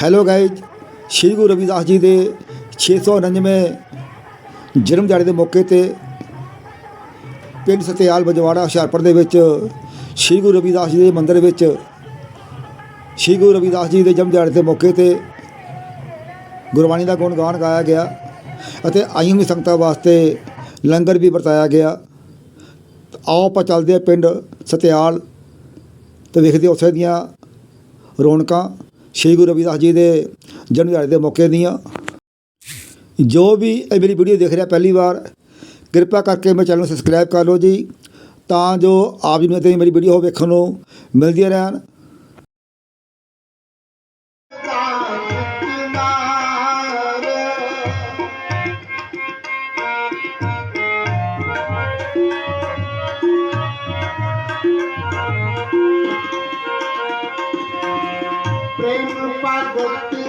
Hello guys Shri Guru Ravidas ji ਦੇ 699ਵੇਂ ਜਨਮ ਦਿਹਾੜੇ ਦੇ ਮੌਕੇ ਤੇ ਪਿੰਡ ਸਤਿਆਲ ਬਜਵਾੜਾ ਹੁਸ਼ਿਆਰਪੁਰ ਦੇ ਵਿੱਚ ਸ਼੍ਰੀ ਗੁਰੂ ਰਵਿਦਾਸ ਜੀ ਦੇ ਮੰਦਿਰ ਵਿੱਚ ਸ਼੍ਰੀ ਗੁਰੂ ਰਵਿਦਾਸ ਜੀ ਦੇ ਜਨਮ ਦਿਹਾੜੇ ਦੇ ਮੌਕੇ ਤੇ ਗੁਰਬਾਣੀ ਦਾ ਗੁਣ ਗਾਣ ਗਾਇਆ ਗਿਆ ਅਤੇ ਆਈਆਂ ਵੀ ਸੰਗਤਾਂ ਵਾਸਤੇ ਲੰਗਰ ਵੀ ਵਰਤਾਇਆ ਗਿਆ ਆਓ ਆਪਾਂ ਚੱਲਦੇ ਹਾਂ ਪਿੰਡ ਸਤਿਆਲ ਤੇ ਵੇਖਦੇ ਉੱਥੇ ਦੀਆਂ ਰੌਣਕਾਂ ਸ਼੍ਰੀ ਗੁਰੂ ਰਵਿਦਾਸ ਜੀ ਦੇ ਜਨਮ ਦਿਹਾੜੇ ਦੇ ਮੌਕੇ ਦੀਆਂ। ਜੋ ਵੀ ਇਹ ਮੇਰੀ ਵੀਡੀਓ ਦੇਖ ਰਿਹਾ ਪਹਿਲੀ ਵਾਰ, ਕਿਰਪਾ ਕਰਕੇ ਮੇਰੇ ਚੈਨਲ ਨੂੰ ਸਬਸਕ੍ਰਾਈਬ ਕਰ ਲਓ ਜੀ, ਤਾਂ ਜੋ ਆਪ ਜੀ ਨੂੰ ਤੇ ਮੇਰੀ ਵੀਡੀਓ ਵੇਖਣ ਨੂੰ ਮਿਲਦੀਆਂ ਰਹਿਣ। পার্বতী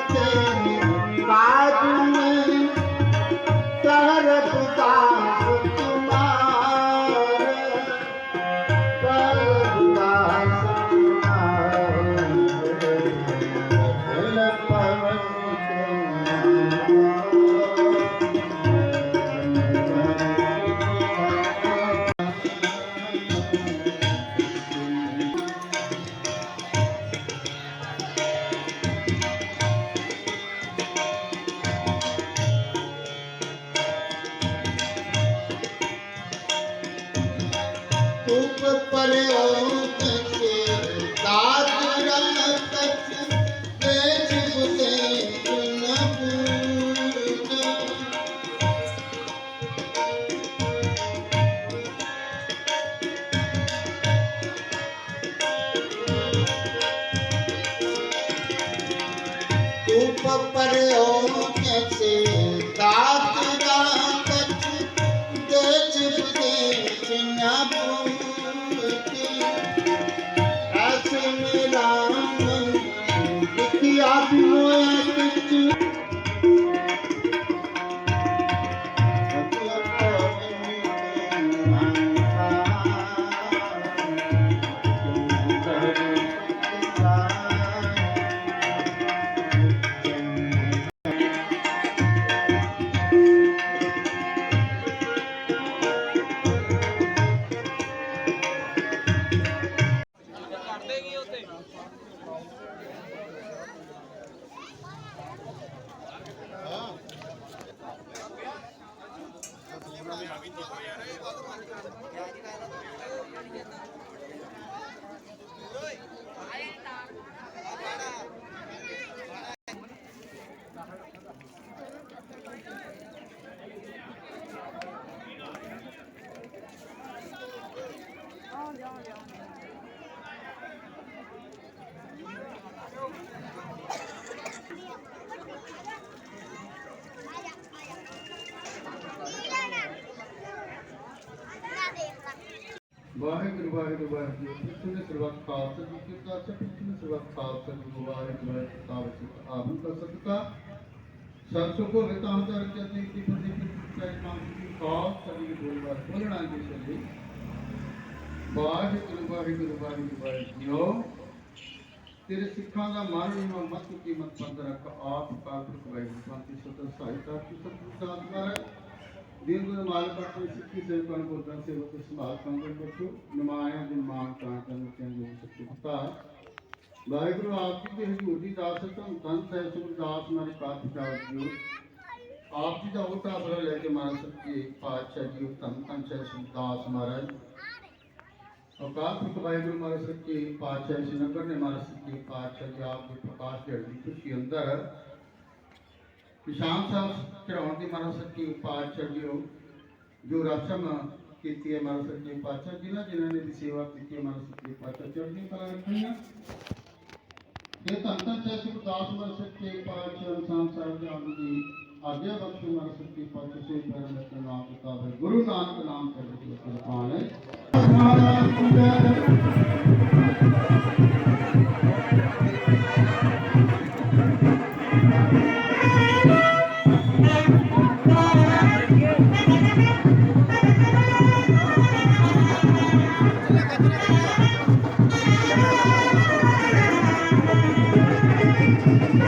पर Yani ben ਵਾਹਿਗੁਰੂ ਵਾਹਿਗੁਰੂ ਵਾਹਿਗੁਰੂ ਪਿਛਲੇ ਸਰਬੱਤ ਖਾਲਸਾ ਜੀ ਕੀ ਖਾਲਸਾ ਪਿਛਲੇ ਸਰਬੱਤ ਖਾਲਸਾ ਜੀ ਵਾਹਿਗੁਰੂ ਵਾਹਿਗੁਰੂ ਸਾਹਿਬ ਆਬੂ ਦਾ ਸਦਕਾ। ਸਰਸੋ ਕੋ ਵਿਤਾਂ ਦਰ ਜਤੀ ਕੀ ਫਤਿਹ ਕੀ ਚਾਹੇ ਮਾਂ ਦੀ ਖਾਲ ਬੋਲਵਾ ਬੋਲਣਾ ਜੀ ਸਭੀ ਵਾਹਿਗੁਰੂ ਵਾਹਿਗੁਰੂ ਵਾਹਿਗੁਰੂ ਵਾਹਿਗੁਰੂ। ਤੇਰੇ ਸਿੱਖਾਂ ਦਾ ਮਨ ਨੂੰ ਮਤ ਕੀ ਮਤ ਰੱਖ, ਆਪ ਕਾਲ ਵਾਹਿਗੁਰੂ ਸ਼ਾਂਤੀ ਸਤਿ ਸਹਾਇਤਾ ਕੀ ਸਤਿ ਸਾਧ ਮਾਰੇ ਦੀਨ ਗੁਰੂ ਮਾਲਕ ਆਪਣੇ ਸਿੱਖੀ ਸੇਵਕਾਂ ਨੂੰ ਗੁਰਦਾਂ ਸੇਵਕ ਸੰਭਾਲ ਤਾਂ ਕਰਨ ਕੇ ਜੋ ਸੱਚੇ ਪਤਾ ਵਾਹਿਗੁਰੂ ਆਪ ਜੀ ਦੇ ਹਜ਼ੂਰ ਦੀ ਦਾਸ ਧੰਨ ਧੰਨ ਸਾਹਿਬ ਸੁਖਦਾਸ ਮਾਰੇ ਕਾਤ ਜੀ ਆਪ ਜੀ ਦਾ ਉਹ ਆਸਰਾ ਲੈ ਕੇ ਮਾਨ ਸੱਚੇ ਪਾਤਸ਼ਾਹ ਜੀ ਧੰਨ ਧੰਨ ਸਾਹਿਬ ਸੁਖਦਾਸ ਮਹਾਰਾਜ। ਅਕਾਲ ਪੁਰਖ ਵਾਹਿਗੁਰੂ ਮਾਰੇ ਸੱਚੇ ਪਾਤਸ਼ਾਹ ਜੀ ਨਗਰ ਨੇ ਮਾਰੇ ਸੱਚੇ ਪਾਤਸ਼ਾਹ ਜੀ, ਆਪ ਦੇ ਪ੍ਰਕਾਸ਼ ਦੇ ਖੁਸ਼ੀ ਅੰਦਰ। ਨਿਸ਼ਾਨ ਸਾਹਿਬ ਚੜਾਉਣ ਦੀ ਮਨ ਸੱਚੀ ਪਾਤਸ਼ਾਹ ਜੀਓ ਜੋ ਰਸਮ ਕੀਤੀ ਹੈ ਮਨ ਸੱਚੇ ਪਾਤਸ਼ਾਹ ਜਿਨ੍ਹਾਂ ਜਿਨ੍ਹਾਂ ਨੇ ਵੀ ਸੇਵਾ ਕੀਤੀ ਹੈ ਮਨ ਸੱਚੇ ਪਾਤਸ਼ਾਹ ਚੜ੍ਹਦੀ ਕਲਾ ਰੱਖਣੀਆਂ ਇਹ ਤਾਂ ਤਾਂ ਸਹਿ ਸੁਖਦਾਸ ਮਨ ਸੱਚੇ ਪਾਤਸ਼ਾਹ ਨਿਸ਼ਾਨ ਸਾਹਿਬ ਜੀ ਆਪ ਦੀ ਆਗਿਆ ਬਖਸ਼ੋ ਮਨ ਸੱਚੇ ਪਾਤਸ਼ਾਹ ਸੇ ਪੈਰ ਵਿੱਚ ਨਾਮ ਕਿਤਾਬ ਹੈ ਗੁਰੂ ਨਾਨਕ ਨਾਮ ਚੜ੍ਹਦੀ ਕਿਰਪਾਨ ਹੈ।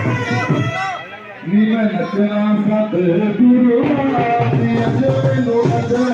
Thank ਨੀ ਮੈਂ ਨਚਣਾ ਸਤ ਗੁਰੂ ਮਾਤੇ ਅਜੇ ਲੋ ਅਜੇ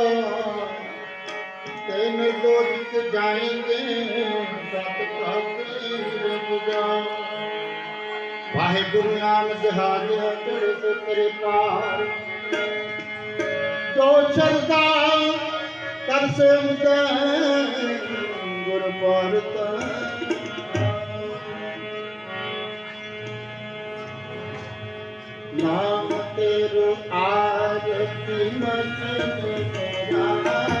ਤਿੰਨ ਲੋਕ ਜਾਣੀਂਦੇ ਸਤ ਭਾਗੀਰ ਪੁਜਾ ਵਾਹਿਗੁਰੂ ਨਾਮ ਜਹਾਜ ਤੇਰੇ ਸੋ ਤੇਰੇ ਪਾਰ। ਜੋ ਸ਼ਰਦਾ ਤਰਸ ਹੁੰਦਾ ਗੁਰ ਪਾਰਤਾ ਨਾਮ ਤੇਰੂ ਆਰਤੀ ਮਨ ਤੇਰਾ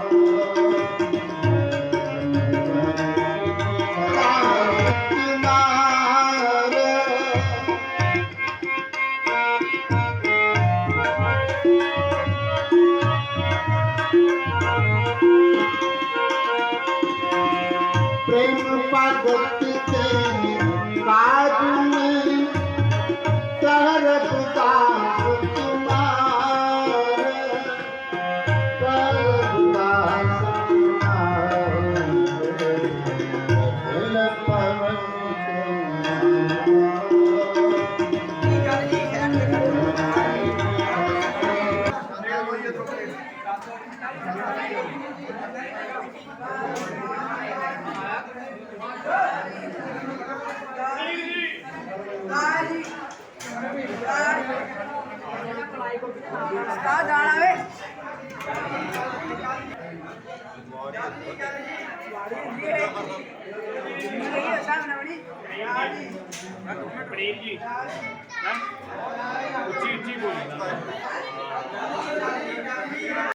prema pagou te tem ਕਾ ਜਾਣਾ ਵੇ ਪਨੀਰ ਜੀ ਉੱਚੀ ਉੱਚੀ ਬੋਲੀ।